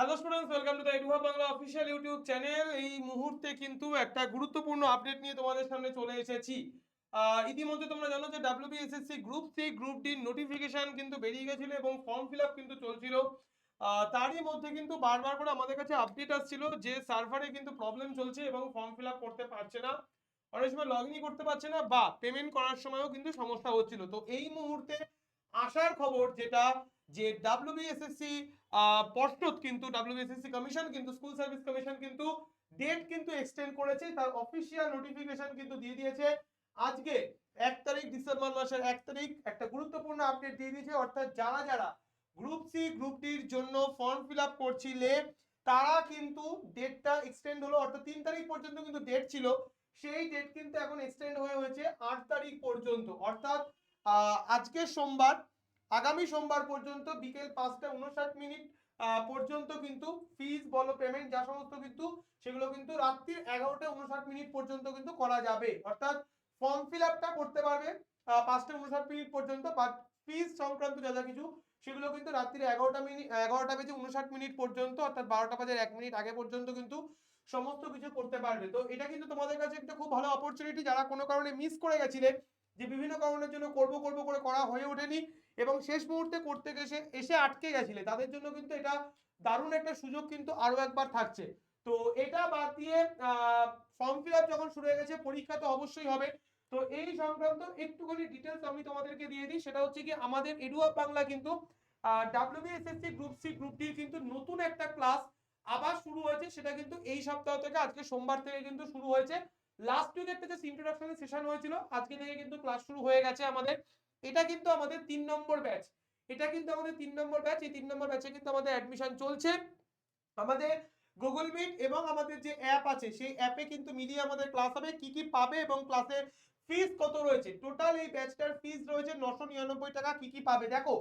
Hello students welcome to the এডুহা Bangla official YouTube channel এই মুহূর্তে কিন্তু একটা গুরুত্বপূর্ণ আপডেট নিয়ে তোমাদের সামনে চলে এসেছি। ইতিমধ্যে তোমরা জানো যে WBSSC group C group D notification কিন্তু বেরিয়ে গেছিল এবং ফর্ম ফিল কিন্তু চলছিল। তারই মধ্যে কিন্তু বারবার করে আমাদের কাছে আপডেট আসছিল যে সার্ভারে কিন্তু প্রবলেম চলছে এবং ফর্ম ফিল করতে পারছে না। অনেক সময় লগ করতে পারছে না বা পেমেন্ট করার সময়ও কিন্তু সমস্যা হচ্ছিল। তো এই মুহূর্তে আসার খবর যেটা যে ডাব্লিউবিএসএসসি পর্ষদ কিন্তু ডাব্লিউবিএসএসসি কমিশন কিন্তু, স্কুল সার্ভিস কমিশন কিন্তু ডেট কিন্তু এক্সটেন্ড করেছে, তার অফিসিয়াল নোটিফিকেশন কিন্তু দিয়ে দিয়েছে। আজকে এক তারিখ ডিসেম্বর মাসের এক তারিখ একটা গুরুত্বপূর্ণ আপডেট দিয়ে দিয়েছে, অর্থাৎ যারা যারা গ্রুপ সি গ্রুপ ডির জন্য ফর্ম ফিল আপ করছিলে, তারা কিন্তু ডেটটা এক্সটেন্ড হলো, অর্থাৎ তিন তারিখ পর্যন্ত কিন্তু ডেট ছিল। সেই ডেট কিন্তু এখন এক্সটেন্ড হয়ে হয়েছে আট তারিখ পর্যন্ত। অর্থাৎ আজকে সোমবার, আগামী সোমবার পর্যন্ত বিকেল পাঁচটা উনষাট মিনিট পর্যন্ত কিন্তু ফিজ বলো পেমেন্ট যা সমস্ত কিন্তু সেগুলো কিন্তু রাত্রির এগারোটা উনষাট মিনিট পর্যন্ত কিন্তু করা যাবে। অর্থাৎ ফর্ম ফিল আপটা করতে পারবে পাঁচটা উনষাট মিনিট পর্যন্ত বাট ফিজ সংক্রান্ত যা যা কিছু সেগুলো কিন্তু রাত্রির এগারোটা মিনিট এগারোটা বেজে উনষাট মিনিট পর্যন্ত, অর্থাৎ বারোটা বাজার এক মিনিট আগে পর্যন্ত কিন্তু সমস্ত কিছু করতে পারবে। তো এটা কিন্তু তোমাদের কাছে একটা খুব ভালো অপরচুনিটি যারা কোনো কারণে মিস করে গেছিলে যে বিভিন্ন কারণের জন্য করব করব করে করা হয়ে ওঠেনি এবং শেষ মুহূর্তে করতে গেছে, এসে আটকে গেছিলে। তাদের জন্য কিন্তু এটা দারুণ একটা সুযোগ কিন্তু আরও একবার থাকছে। তো এটা বাদ দিয়ে ফর্ম ফিল যখন শুরু হয়ে গেছে, পরীক্ষা তো অবশ্যই হবে। তো এই সংক্রান্ত একটুখানি ডিটেলস আমি তোমাদেরকে দিয়ে দিই। সেটা হচ্ছে কি আমাদের এডুয়া বাংলা কিন্তু WBSSC group C group D কিন্তু নতুন একটা ক্লাস আবার শুরু হয়েছে। সেটা কিন্তু এই সপ্তাহ থেকে আজকে সোমবার থেকে কিন্তু শুরু হয়েছে। লাস্ট উইক একটা যে ইন্ট্রোডাকশন সেশন হয়েছিল, আজকে থেকে কিন্তু ক্লাস শুরু হয়ে গেছে আমাদের। এটা কিন্তু আমাদের তিন নম্বর ব্যাচ এটা কিন্তু আমাদের তিন নম্বর ব্যাচ এই তিন নম্বর ব্যাচে কিন্তু আমাদের অ্যাডমিশন চলছে। আমাদের গুগল মিট এবং আমাদের যে অ্যাপ আছে, সেই অ্যাপে কিন্তু মিলিয়ে আমাদের ক্লাস হবে। কি কি পাবে এবং ক্লাসের ফিস কত রয়েছে? টোটাল এই ব্যাচটার ফিস রয়েছে নশো নিরানব্বই টাকা। কি কি পাবে? দেখো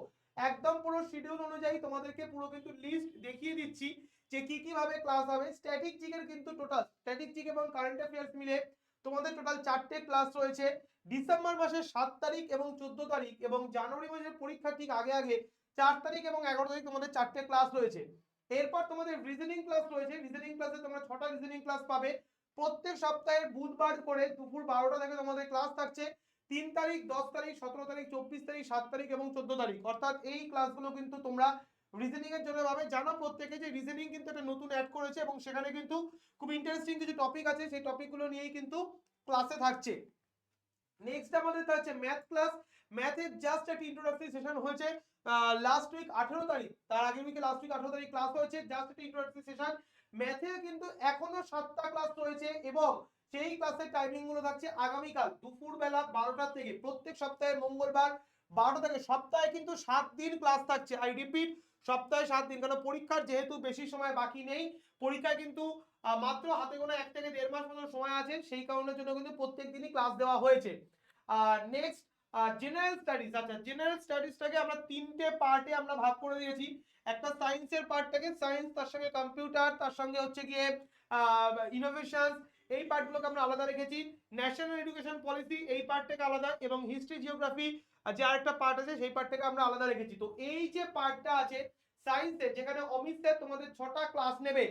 একদম পুরো শিডিউল অনুযায়ী তোমাদেরকে পুরো কিন্তু লিস্ট দেখিয়ে দিচ্ছি যে কি কি ভাবে ক্লাস হবে। স্ট্যাটিক জিকের কিন্তু টোটাল স্ট্যাটিক জিক এবং কারেন্ট অ্যাফেয়ার্স মিলে তোমাদের টোটাল চারটে ক্লাস রয়েছে। ডিসেম্বর মাসের সাত তারিখ এবং চোদ্দ তারিখ এবং জানুয়ারি মাসের পরীক্ষা ঠিক আগে আগে চার তারিখ এবং এগারো তারিখ তোমাদের চারটে ক্লাস রয়েছে। এরপর তোমাদের রিজনিং ক্লাস রয়েছে। রিজনিং ক্লাসে তোমরা ছটা রিজনিং ক্লাস পাবে। প্রত্যেক সপ্তাহের বুধবার করে দুপুর বারোটা থেকে তোমাদের ক্লাস থাকছে। তিন তারিখ, দশ তারিখ, সতেরো তারিখ, চব্বিশ তারিখ, সাত তারিখ এবং চোদ্দ তারিখ। অর্থাৎ এই ক্লাসগুলো কিন্তু তোমরা রিজনিং এর জন্য পাবে। জানো প্রত্যেকে যে রিজনিং কিন্তু একটা নতুন অ্যাড করেছে এবং সেখানে কিন্তু খুব ইন্টারেস্টিং কিছু টপিক আছে, সেই টপিকগুলো নিয়েই কিন্তু ক্লাসে থাকছে। নেক্সট আমাদের থাকছে ম্যাথ ক্লাস ম্যাথের জাস্ট একটা ইন্ট্রোডাক্টরি সেশন হয়েছে লাস্ট উইক আঠেরো তারিখ। তার আগে উইকে লাস্ট উইক আঠেরো তারিখ ক্লাস হয়েছে জাস্ট একটা ইন্ট্রোডাক্টরি সেশন ম্যাথের কিন্তু এখনও সাতটা ক্লাস রয়েছে এবং সেই ক্লাসের টাইমিংগুলো থাকছে আগামীকাল দুপুর বেলা বারোটা থেকে। প্রত্যেক সপ্তাহে মঙ্গলবার বারোটা থেকে। সপ্তাহে কিন্তু সাত দিন ক্লাস থাকছে। আই রিপিট সপ্তাহে সাত দিন। কারণ পরীক্ষার যেহেতু বেশি সময় বাকি নেই, পরীক্ষায় কিন্তু মাত্র হাতে গোনা এক থেকে দেড় মাস মতো সময় আছে, সেই কারণের জন্য কিন্তু প্রত্যেক দিনই ক্লাস দেওয়া হয়েছে। আর নেক্সট জেনারেল স্টাডিজ আচ্ছা জেনারেল স্টাডিজটাকে আমরা তিনটে পার্টে আমরা ভাগ করে দিয়েছি। একটা সায়েন্সের পার্টটাকে সায়েন্স তার সঙ্গে কম্পিউটার তার সঙ্গে হচ্ছে গিয়ে ইনোভেশন এই পার্টগুলোকে আমরা আলাদা রেখেছি। ন্যাশনাল এডুকেশন পলিসি এই পার্টটাকে আলাদা এবং হিস্ট্রি জিওগ্রাফি যে আরেকটা পার্ট আছে, সেই পার্টটাকে আমরা আলাদা রেখেছি। তো এই যে পার্টটা আছে সায়েন্সের যেখানে অমিত স্যার তোমাদের ছটা ক্লাস নেবে,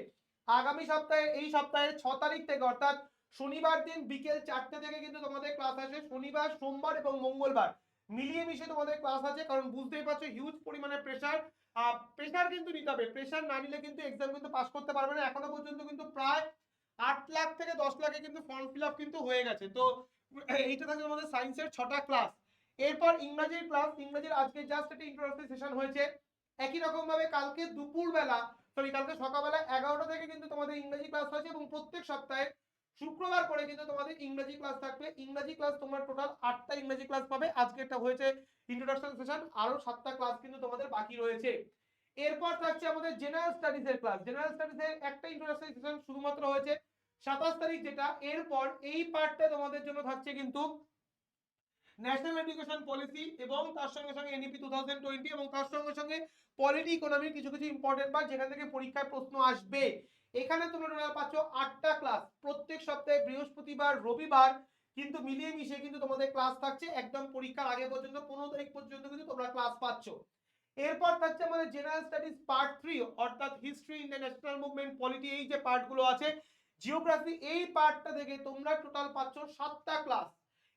আগামী সপ্তাহে, এই সপ্তাহের ছ তারিখ থেকে, অর্থাৎ শনিবার দিন বিকেল চারটে থেকে কিন্তু তোমাদের ক্লাস আছে শনিবার, সোমবার এবং মঙ্গলবার। মিলিয়ে মিশে তোমাদের ক্লাস আছে, কারণ বুঝতেই পারছ হিউজ পরিমাণে প্রেশার প্রেশার কিন্তু নিতে হবে। প্রেশার না নিলে কিন্তু এক্সাম কিন্তু পাস করতে পারবে না। এখনও পর্যন্ত কিন্তু প্রায় আট লাখ থেকে দশ লাখে কিন্তু ফর্ম ফিল আপ কিন্তু হয়ে গেছে। তো, এইটা থাকবে আমাদের সায়েন্সের ছটা ক্লাস এরপর ইংরাজির ক্লাস ইংরাজির আজকে জাস্ট একটা ইন্ট্রোডাক্টরি সেশন হয়েছে। একই রকম ভাবে কালকে দুপুর বেলা সরি কালকে সকালবেলা এগারোটা থেকে কিন্তু তোমাদের ইংরেজি ক্লাস হয়েছে এবং প্রত্যেক সপ্তাহে শুক্রবার করে কিন্তু তোমাদের ইংরাজি ক্লাস থাকবে। ইংরাজি ক্লাস তোমরা টোটাল আটটা ইংরাজি ক্লাস পাবে। আজকে একটা হয়েছে ইন্ট্রোডাকশন সেশন আরও সাতটা ক্লাস কিন্তু তোমাদের বাকি রয়েছে। এরপর থাকছে আমাদের জেনারেল স্টাডিজ এর ক্লাস জেনারেল স্টাডিজ এর একটা ইন্ট্রোডাকশন সেশন শুধুমাত্র হয়েছে। সাতাশ তারিখ যেটা, এরপর এই পার্টটা তোমাদের জন্য থাকছে কিন্তু ন্যাশনাল এডুকেশন পলিসি এবং তার সঙ্গে সঙ্গে এনইপি টু থাউজেন্ড টোয়েন্টি এবং তার সঙ্গে সঙ্গে পলিটি ইকোনমির কিছু কিছু ইম্পর্টেন্ট পার্ট যেখান থেকে পরীক্ষায় প্রশ্ন আসবে। এখানে তোমরা টোটাল পাচ্ছ আটটা ক্লাস প্রত্যেক সপ্তাহে বৃহস্পতিবার, রবিবার কিন্তু মিলিয়ে মিশিয়ে কিন্তু তোমাদের ক্লাস থাকছে। একদম পরীক্ষার আগে পর্যন্ত, পনেরো তারিখ পর্যন্ত কিন্তু তোমরা ক্লাস পাচ্ছ। এরপর থাকছে আমাদের জেনারেল স্টাডিজ পার্ট থ্রি অর্থাৎ history in the national movement polity এই যে পার্টগুলো আছে জিওগ্রাফি এই পার্টটা থেকে তোমরা টোটাল পাচ্ছ সাতটা ক্লাস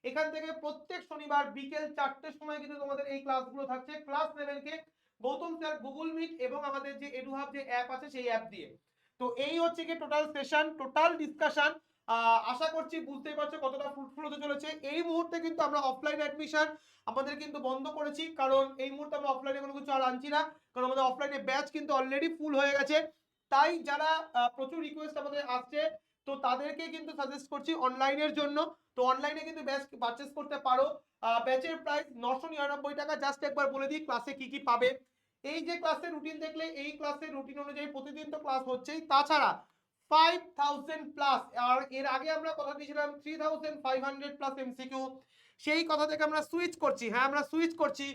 এখান থেকে প্রত্যেক শনিবার বিকেল চারটের সময় কিন্তু তোমাদের এই ক্লাসগুলো থাকছে। ক্লাস লেভেলকে গৌতম স্যার গুগল মিট এবং আমাদের যে এডুহাব যে অ্যাপ আছে সেই অ্যাপ দিয়ে। তো এই হচ্ছে কি টোটাল সেশন টোটাল ডিসকাশন আশা করছি বুঝতেই পারছ কতটা ফ্রুটফুল হতে চলেছে। এই মুহূর্তে কিন্তু আমরা অফলাইন অ্যাডমিশন আমাদের কিন্তু বন্ধ করেছি। কারণ এই মুহূর্তে আমরা অফলাইনে কোনো কিছু আর আনছি না। কারণ আমাদের অফলাইনে ব্যাচ কিন্তু অলরেডি ফুল হয়ে গেছে। তাই যারা প্রচুর রিকোয়েস্ট আমাদের আসছে, তো তাদেরকে কিন্তু সাজেস্ট করছি অনলাইনের জন্য। তো অনলাইনে কিন্তু ব্যাচ পারচেস করতে পারো। ব্যাচের প্রাইস নশো নিরানব্বই টাকা। জাস্ট একবার বলে দিই ক্লাসে কি কি পাবে। এই যে ক্লাসের রুটিন দেখলে, এই ক্লাসের রুটিন অনুযায়ী প্রতিদিন তো ক্লাস হচ্ছেই। তাছাড়া ফাইভ থাউজেন্ড প্লাস আর এর আগে আমরা কথা দিয়েছিলাম three thousand five hundred plus MCQ সেই কথা থেকে আমরা সুইচ করছি। হ্যাঁ আমরা সুইচ করছি।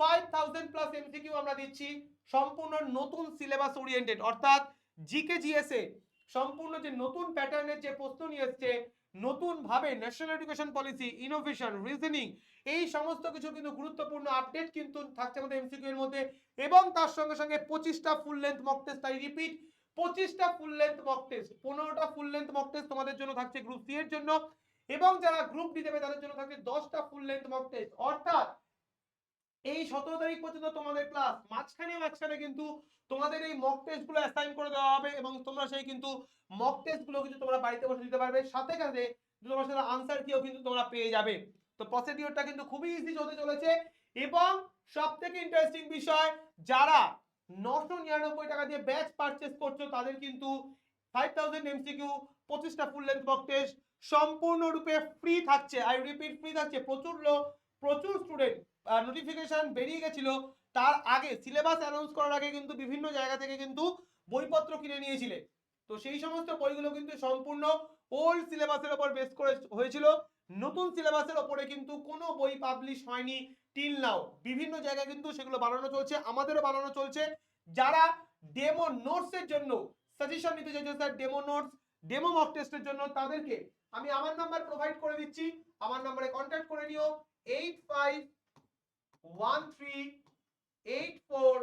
ফাইভ থাউজেন্ড প্লাস এমসিকিউ আমরা দিচ্ছি। সম্পূর্ণ নতুন সিলেবাস ওরিয়েন্টেড অর্থাৎ জিকে জিএসএ সম্পূর্ণ যে নতুন প্যাটার্নের যে প্রশ্ন নিয়ে এসছে নতুন ভাবে national education policy innovation reasoning এই সমস্ত কিছু কিন্তু গুরুত্বপূর্ণ আপডেট কিন্তু থাকছে আমাদের এমসিকিউ এর মধ্যে এবং তার সঙ্গে সঙ্গে পঁচিশটা ফুল লেন্থ মক টেস্ট তাই রিপিট পঁচিশটা ফুল লেন্থ মক টেস্ট পনেরোটা ফুল লেন্থ মক টেস্ট তোমাদের জন্য থাকছে গ্রুপ সি এর জন্য এবং যারা গ্রুপ ডি দেবে তাদের জন্য থাকছে দশটা ফুল লেন্থ মক টেস্ট অর্থাৎ এই সতেরো তারিখ পর্যন্ত তোমাদের ক্লাস মাঝখানে মাঝখানে কিন্তু তোমাদের এই মক টেস্টগুলো অ্যাসাইন করে দেওয়া হবে এবং তোমরা সেই কিন্তু মক টেস্টগুলো কিন্তু তোমরা বাড়িতে বসে দিতে পারবে। সাথে সাথে তোমার সাথে আনসার কিও কিন্তু তোমরা পেয়ে যাবে। তো প্রসিডিওরটা কিন্তু খুবই ইজি হতে চলেছে এবং সব থেকে ইন্টারেস্টিং বিষয়, যারা নশো নিরানব্বই টাকা দিয়ে ব্যাচ পারচেস করছ, তাদের কিন্তু ফাইভ থাউজেন্ড এমসিকিউ পঁচিশটা ফুল লেন্থ মক টেস্ট সম্পূর্ণরূপে ফ্রি থাকছে। আই রিপিট ফ্রি থাকছে। প্রচুর লোক প্রচুর স্টুডেন্ট নোটিফিকেশন বেরিয়ে গেছিল, তার আগে সিলেবাস অ্যানাউন্স করার আগে কিন্তু বিভিন্ন জায়গা থেকে কিন্তু বইপত্র কিনে নিয়েছিলে। তো সেই সমস্ত বইগুলো কিন্তু সম্পূর্ণ ওল্ড সিলেবাসের ওপর বেস করে হয়েছিল। নতুন সিলেবাসের ওপরে কিন্তু কোনো বই পাবলিশ হয়নি টিল নাও বিভিন্ন জায়গায় কিন্তু সেগুলো বানানো চলছে, আমাদেরও বানানো চলছে। যারা ডেমো নোটস এর জন্য সাজেশন নিতে চাইছে sir demo notes demo mock টেস্টের জন্য তাদেরকে আমি আমার নাম্বার প্রোভাইড করে দিচ্ছি। আমার নাম্বারে কন্ট্যাক্ট করে নিও। Eight five one three eight four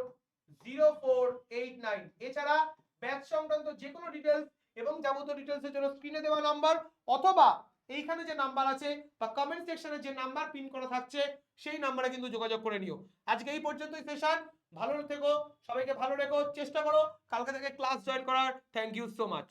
zero four eight nine এছাড়া ব্যাচ সংক্রান্ত যে কোনো ডিটেলস এবং যাবতীয় ডিটেলস এর জন্য স্ক্রিনে দেওয়া নাম্বার অথবা এইখানে যে নাম্বার আছে বা কমেন্ট সেকশনে যে নাম্বার পিন করা থাকছে, সেই নাম্বারে কিন্তু যোগাযোগ করে নিও। আজকে এই পর্যন্তই সেশন ভালো থেকো, সবাইকে ভালো রেখো, চেষ্টা করো। কালকে থেকে ক্লাস জয়েন করার। Thank you so much